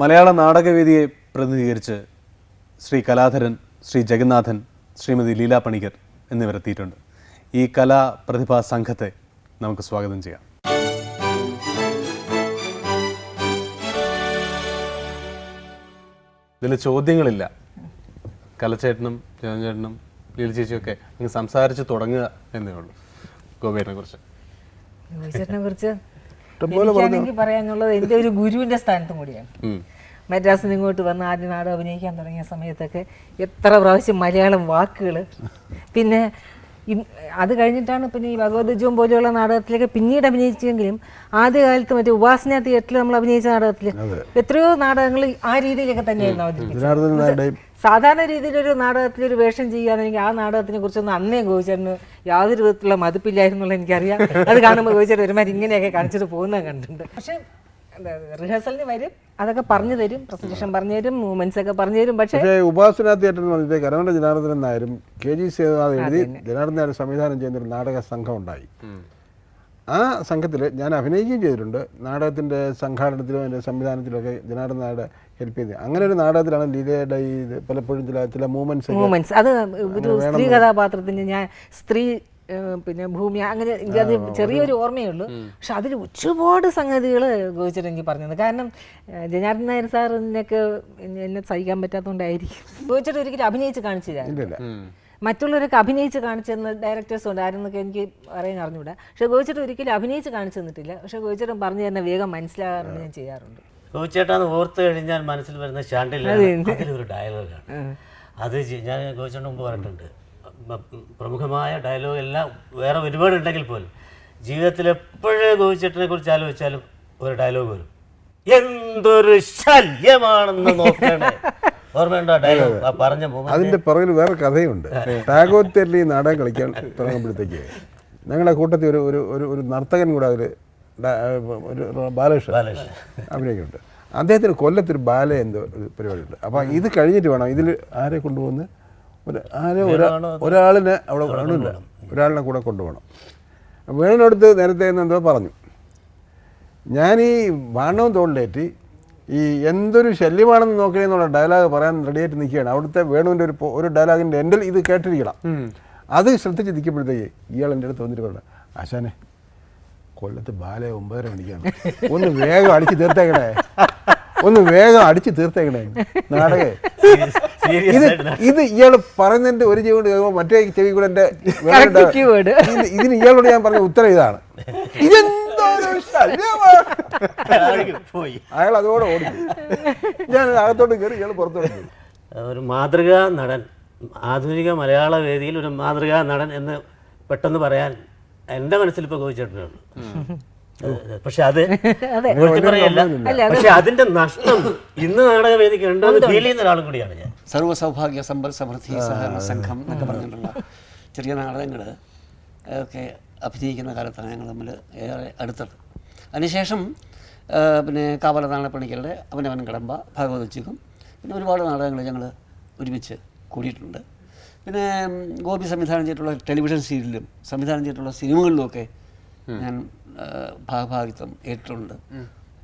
മലയാള നാടകവേദിയെ പ്രതിനിധീകരിച്ച് ശ്രീ കലാധരൻ ശ്രീ ജഗന്നാഥൻ ശ്രീമതി ലീല പണിക്കർ എന്നിവരെത്തിയിട്ടുണ്ട് ഈ കലാ പ്രതിഭാ സംഘത്തെ നമുക്ക് സ്വാഗതം ചെയ്യാം. ഇതിൽ ചോദ്യങ്ങളില്ല. കലച്ചേട്ടനും ജനചേട്ടനും ലീല ചേച്ചിയൊക്കെ സംസാരിച്ച് തുടങ്ങുക എന്നേ ഉള്ളൂ. ഗോപേരനെ കുറിച്ച് കുറിച്ച് എനിക്കാണെങ്കിൽ പറയാനുള്ളത് എന്റെ ഒരു ഗുരുവിന്റെ സ്ഥാനത്തും കൂടിയാണ്. മദ്രാസിൽ നിന്ന് ഇങ്ങോട്ട് വന്ന് ആദ്യ നാട് അഭിനയിക്കാൻ തുടങ്ങിയ സമയത്തൊക്കെ എത്ര പ്രാവശ്യം മലയാളം വാക്കുകൾ പിന്നെ അത് കഴിഞ്ഞിട്ടാണ് പിന്നെ ഈ ഭഗവദ്ജവും പോലെയുള്ള നാടകത്തിലേക്ക് പിന്നീട് അഭിനയിച്ചെങ്കിലും ആദ്യകാലത്ത് മറ്റേ ഉപാസന തിയേറ്ററിൽ നമ്മൾ അഭിനയിച്ച നാടകത്തിൽ എത്രയോ നാടകങ്ങൾ ആ രീതിയിലൊക്കെ തന്നെയായിരുന്നു അവതരിപ്പിച്ചത്. സാധാരണ രീതിയിലൊരു നാടകത്തിൽ ഒരു വേഷം ചെയ്യാന്നെങ്കിൽ ആ നാടകത്തിനെ കുറിച്ചൊന്നും അന്നേ ഗോചരന് യാതൊരു വിധത്തിലുള്ള മതിപ്പില്ലായിരുന്നുള്ള എനിക്കറിയാം. അത് കാണുമ്പോൾ ഗോചരൻ ഒരുമാതിരി ഇങ്ങനെയൊക്കെ കാണിച്ചിട്ട് പോകുന്നത് കണ്ടിട്ടുണ്ട്. പക്ഷേ റിഹേഴ്സലിന് വരും അതൊക്കെ പറഞ്ഞു തരും പ്രസന്റേഷൻ പറഞ്ഞു തരും മൂവ്മെന്റ്സ് ഒക്കെ പറഞ്ഞു തരും പക്ഷേ ഉപാസന തിയേറ്റർ എന്ന് പറഞ്ഞിട്ട് കരമണ്ട ജനാർദ്ദനൻ നായരും കെ ജി സേതുനാഥ് എഴുതി ജനാർദ്ദൻ നായർ സംവിധാനം ചെയ്യുന്ന ഒരു നാടക സംഘം ഉണ്ടായി. ആ സംഘത്തിൽ ഞാൻ അഭിനയിക്കുകയും ചെയ്തിട്ടുണ്ട്. നാടകത്തിന്റെ സംഘാടനത്തിലും അതിന്റെ സംവിധാനത്തിലും ഒക്കെ ജനാർദ്ദൻ നായരുടെ ഹെൽപ്പ് ചെയ്ത്. അങ്ങനെ ഒരു നാടകത്തിലാണ് ലീലയുടെ ഈ പലപ്പോഴും ചില ചില മൂവ്മെന്റ്സ് മൂവ്മെന്റ്സ് അത് ഒരു സ്ത്രീ കഥാപാത്രത്തിന് ഞാൻ സ്ത്രീ പിന്നെ ഭൂമി അങ്ങനെ അത് ചെറിയൊരു ഓർമ്മയേ ഉള്ളൂ പക്ഷെ അതിൽ ഒരുപാട് സംഗതികൾ ഗോചരൻ എനിക്ക് പറഞ്ഞത് കാരണം ജനാർദ്ദൻ നായർ സാറിനൊക്കെ എന്നെ സഹിക്കാൻ പറ്റാത്തതുകൊണ്ടായിരിക്കും ഗോവിച്ചിട്ട് ഒരിക്കലും അഭിനയിച്ച് കാണിച്ചില്ല മറ്റുള്ളവരൊക്കെ അഭിനയിച്ച് കാണിച്ചെന്ന ഡയറക്ടേഴ്സ് ഉണ്ട്. ആരെന്നൊക്കെ എനിക്ക് പറയാൻ അറിഞ്ഞുകൂടാ. പക്ഷെ ഗോവിച്ചിട്ട് ഒരിക്കലും അഭിനയിച്ച് കാണിച്ചു തന്നിട്ടില്ല. പക്ഷെ ഗോചരൻ പറഞ്ഞു തന്നെ വേഗം മനസ്സിലാകാറുണ്ട് ഞാൻ ചെയ്യാറുണ്ട്. ഗോവിച്ചേട്ടാന്ന് ഓർത്ത് കഴിഞ്ഞാൽ മനസ്സിൽ വരുന്ന ഷാണ്ടില്ല അതിലൊരു ഡയലോഗാണ് അത് ഞാൻ ഗോവിച്ചേട്ടൻ മുമ്പ് പറഞ്ഞിട്ടുണ്ട്. പ്രമുഖമായ ഡയലോഗ് എല്ലാം വേറെ ഒരുപാട് ഉണ്ടെങ്കിൽ പോലും ജീവിതത്തിൽ എപ്പോഴും ഗോവിച്ചേട്ടനെ കുറിച്ച് ആലോചിച്ചാലും ഒരു ഡയലോഗ് വരും എന്തൊരു ശല്യമാണെന്ന് നോക്കണേ. ഓർമ്മയുണ്ടോ ഡയലോഗ് ആ പറഞ്ഞ moment? അതിന്റെ പുറകിൽ വേറെ കഥയുണ്ട്. ടാഗോർ തെല്ലി ഈ നാടകം കളിക്കാൻ തുടങ്ങുമ്പോഴത്തേക്ക് ഞങ്ങളുടെ കൂട്ടത്തിൽ ഒരു ഒരു ഒരു ഒരു നർത്തകൻ കൂടെ അതിൽ ഒരു ബാലകൃഷ്ണൻ. അഭിനയിക്കുന്നുണ്ട് അദ്ദേഹത്തിന് കൊല്ലത്തൊരു ബാല എന്തോ ഒരു പരിപാടിയുണ്ട്. അപ്പോൾ ഇത് കഴിഞ്ഞിട്ട് വേണം ഇതിൽ ആരെ കൊണ്ടുപോകുന്നത്? ആരെ ഒരാ- ഒരാളിനെ അവിടെ വേണമില്ല. ഒരാളിനെ കൂടെ കൊണ്ടുപോകണം. വേണുവിനടുത്ത് നേരത്തെ എന്തോ പറഞ്ഞു. ഞാൻ ഈ വാണവും തോളിലേറ്റ് ഈ എന്തൊരു ശല്യമാണെന്ന് നോക്കണമെന്നുള്ള ഡയലോഗ് പറയാൻ റെഡിയായിട്ട് നിൽക്കുകയാണ്. അവിടുത്തെ വേണുവിന്റെ ഒരു ഒരു ഡയലോഗിന്റെ എന്റെ ഇത് കേട്ടിരിക്കണം. അത് ശ്രദ്ധിച്ച് നിൽക്കുമ്പോഴത്തേക്ക് ഇയാൾ എന്റെ അടുത്ത് വന്നിട്ട് പറഞ്ഞു ആശാനെ കൊല്ലത്ത് ബാല ഒമ്പതര മണിക്കാണ്. ഒന്ന് വേഗം അടിച്ച് തീർത്തേക്കണേ. ഒന്ന് വേഗം അടിച്ച് തീർത്തേക്കണേ. നാടകേ. ഇത് ഇത് ഇയാൾ പറയുന്നതിന്റെ ഒരു ചെവി കൊണ്ട് കേൾക്കുമ്പോൾ മറ്റേ ചെവി കൂടെ. ഇത് ഇതിന് ഇയാളോട് ഞാൻ പറഞ്ഞ ഉത്തരം ഇതാണ്. അയാൾ അതോടെ ഓടി ഞാൻ അകത്തോട്ട് കയറി ഇയാൾ പുറത്തോട്ട് ഒരു മാതൃകാ നടൻ ആധുനിക മലയാള വേദിയിൽ ഒരു മാതൃകാ നടൻ എന്ന് പെട്ടെന്ന് പറയാൻ എന്റെ മനസ്സിൽ ഇപ്പോൾ കോവിച്ചേട്ടനുണ്ട് പക്ഷെ അത് പറയല്ല. പക്ഷെ അതിന്റെ നഷ്ടം ഇന്ന് നാടകവേദിക്ക് ഉണ്ടെന്ന് ഫീൽ ചെയ്യുന്ന ഒരാളും കൂടിയാണ് ഞാൻ. സർവസൗഭാഗ്യ സമ്പൽ സമൃദ്ധി സഹകരണ സംഘം എന്നൊക്കെ പറഞ്ഞിട്ടുള്ള ചെറിയ നാടകങ്ങൾ ഒക്കെ അഭിനയിക്കുന്ന കാലത്താണ് ഞങ്ങൾ തമ്മിൽ ഏറെ അടുത്തത്. അതിനുശേഷം പിന്നെ കാവല പണിക്കരുടെ അവനവൻ കടമ്പ ഭാഗവത ഉച്ചക്കും പിന്നെ ഒരുപാട് നാടകങ്ങൾ ഞങ്ങൾ ഒരുമിച്ച് കൂടിയിട്ടുണ്ട്. പിന്നെ ഗോപി സംവിധാനം ചെയ്തിട്ടുള്ള ടെലിവിഷൻ സീരിയലിലും സംവിധാനം ചെയ്തിട്ടുള്ള സിനിമകളിലും സിനിമകളിലുമൊക്കെ ഞാൻ ഭാഗഭാഗിത്വം ഏറ്റിട്ടുണ്ട്.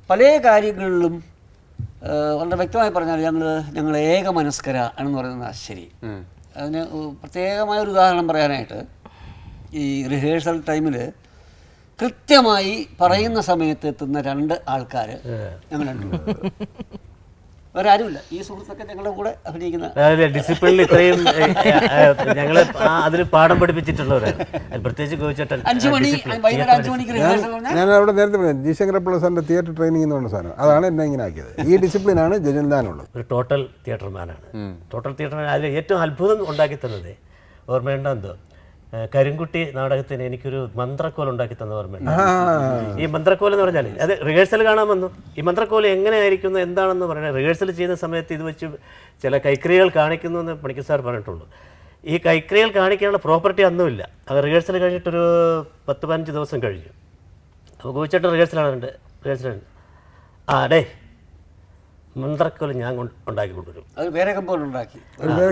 പല കാര്യങ്ങളിലും വളരെ വ്യക്തമായി പറഞ്ഞാൽ ഞങ്ങൾ ഞങ്ങൾ ഏക മനസ്കര എന്ന് പറയുന്നത് ശരി. അതിന് പ്രത്യേകമായ ഒരു ഉദാഹരണം പറയാനായിട്ട് ഈ റിഹേഴ്സൽ ടൈമിൽ കൃത്യമായി പറയുന്ന സമയത്ത് എത്തുന്ന രണ്ട് ആൾക്കാർ ഞങ്ങൾ രണ്ടുപേരും. വേറെ ആരുമില്ല. ഈ സുഹൃത്തൊക്കെ ഞങ്ങളുടെ കൂടെ അഭിനയിക്കുന്ന ഡിസിപ്ലിനിൽ ഇത്രയും ഞങ്ങൾ അതിൽ പാഠം പഠിപ്പിച്ചിട്ടുള്ളവരാണ്. പ്രത്യേകിച്ച് ചോദിച്ചിട്ട് അഞ്ചു മണി വൈകുന്നേരം അഞ്ചു മണിക്ക് ഞാൻ അവിടെ നേരത്തെ പറഞ്ഞു ജി ശങ്കരപ്പിള്ള സാറിന്റെ തിയേറ്റർ ട്രെയിനിങ് എന്ന് പറഞ്ഞ സാധനം. അതാണ് എന്നെ ഇങ്ങനെ ആക്കിയത്. ഈ ഡിസിപ്ലിനാണ് ജജൻദാനുള്ളത് ഒരു ടോട്ടൽ തിയേറ്റർമാനാണ് ടോട്ടൽ തിയേറ്റർമാൻ അതിൽ ഏറ്റവും അത്ഭുതം ഉണ്ടാക്കി തന്നത് ഓർമ്മയുണ്ടോ എന്തോ? കരിങ്കുട്ടി നാടകത്തിന് എനിക്കൊരു മന്ത്രക്കോൽ ഉണ്ടാക്കി തന്ന ഓർമ്മയുണ്ട്. ഈ മന്ത്രക്കോൽ എന്ന് പറഞ്ഞാൽ അത് റിഹേഴ്സൽ കാണാൻ വന്നു. ഈ മന്ത്രക്കോൽ എങ്ങനെയായിരിക്കുന്നു എന്താണെന്ന് പറയുന്നത് റിഹേഴ്സൽ ചെയ്യുന്ന സമയത്ത് ഇത് വെച്ച് ചില കൈക്രിയകൾ കാണിക്കുന്നു എന്ന് പണിക്കർ സാർ പറഞ്ഞിട്ടുള്ളൂ. ഈ കൈക്രിയകൾ കാണിക്കാനുള്ള പ്രോപ്പർട്ടി ഒന്നുമില്ല അത് റിഹേഴ്സൽ കഴിഞ്ഞിട്ടൊരു പത്ത് പതിനഞ്ച് ദിവസം കഴിഞ്ഞു. അപ്പോൾ കോവിച്ചേട്ടൻ റിഹേഴ്സലാണ് റിഹേഴ്സലുണ്ട് ആ ഡേ മന്ത്രക്കോൽ ഞാൻ ഉണ്ടാക്കി കൊണ്ടുവരും. അത് വേറെ ഉണ്ടാക്കി.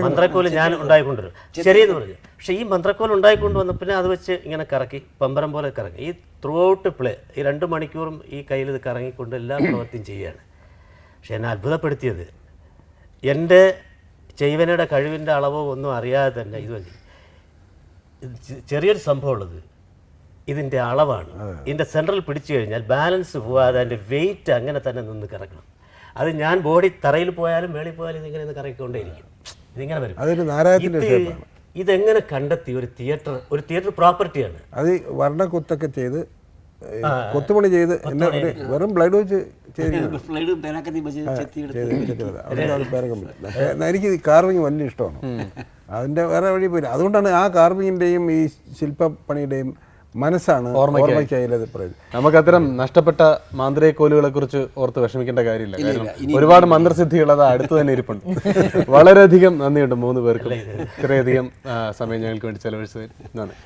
മന്ത്രക്കോൽ ഞാൻ ഉണ്ടാക്കി കൊണ്ടുവരും. ശരിയെന്ന് പറഞ്ഞു. പക്ഷേ ഈ മന്ത്രക്കോൽ ഉണ്ടാക്കി കൊണ്ടുവന്ന പിന്നെ അത് വെച്ച് ഇങ്ങനെ കറക്കി പമ്പരം പോലെ കറങ്ങി ഈ ത്രൂ ഔട്ട് പ്ലേ ഈ രണ്ട് മണിക്കൂറും ഈ കയ്യിൽ ഇത് കറങ്ങിക്കൊണ്ട് എല്ലാ പ്രവൃത്തിയും ചെയ്യുകയാണ് പക്ഷെ എന്നെ അത്ഭുതപ്പെടുത്തിയത്. എന്റെ ചെയ്വനയുടെ കഴിവിന്റെ അളവോ ഒന്നും അറിയാതെ തന്നെ ഇത് ചെറിയൊരു സംഭവമുള്ളത് ഇതിന്റെ അളവാണ്. ഇതിന്റെ സെൻട്രൽ പിടിച്ചു കഴിഞ്ഞാൽ ബാലൻസ് പോവാതെ അതിന്റെ വെയിറ്റ് അങ്ങനെ തന്നെ നിന്ന് കിടക്കണം അത് ഞാൻ ബോഡി തറയിൽ പോയാലും മേളിൽ പോയാലും ഇതിങ്ങനെ ഒന്ന് കറക്കിക്കൊണ്ടേയിരിക്കും. ഇതിങ്ങനെ വരും. അതൊരു ഇതെങ്ങനെ കണ്ടെത്തി? ഒരു തിയേറ്റർ ഒരു തിയേറ്റർ പ്രോപ്പർട്ടിയാണ് അത് വർണക്കുത്തൊക്കെ ചെയ്ത് കൊത്തുപണി ചെയ്ത് എന്നെ വെറും ബ്ലൈഡ് വെച്ച് എനിക്ക് കാർവിങ് വലിയ ഇഷ്ടമാണ്. അതിന്റെ വേറെ വഴി പോയില്ല. അതുകൊണ്ടാണ് ആ കാർവിങ്ങിന്റെയും ഈ ശില്പപ്പണിയുടെയും മനസ്സാണ് ഓർമ്മയ്ക്കായി. നമുക്ക് അത്തരം നഷ്ടപ്പെട്ട മാന്ത്രിക കോലുകളെ കുറിച്ച് ഓർത്ത് വിഷമിക്കേണ്ട കാര്യമില്ല. കാരണം ഒരുപാട് മന്ത്രസിദ്ധികൾ അത് അടുത്ത് തന്നെ ഇരിപ്പുണ്ട്. വളരെയധികം നന്ദിയുണ്ട് മൂന്ന് പേർക്കും. ഇത്രയധികം സമയം ഞങ്ങൾക്ക് വേണ്ടി ചെലവഴിച്ചതിന്. നന്ദി.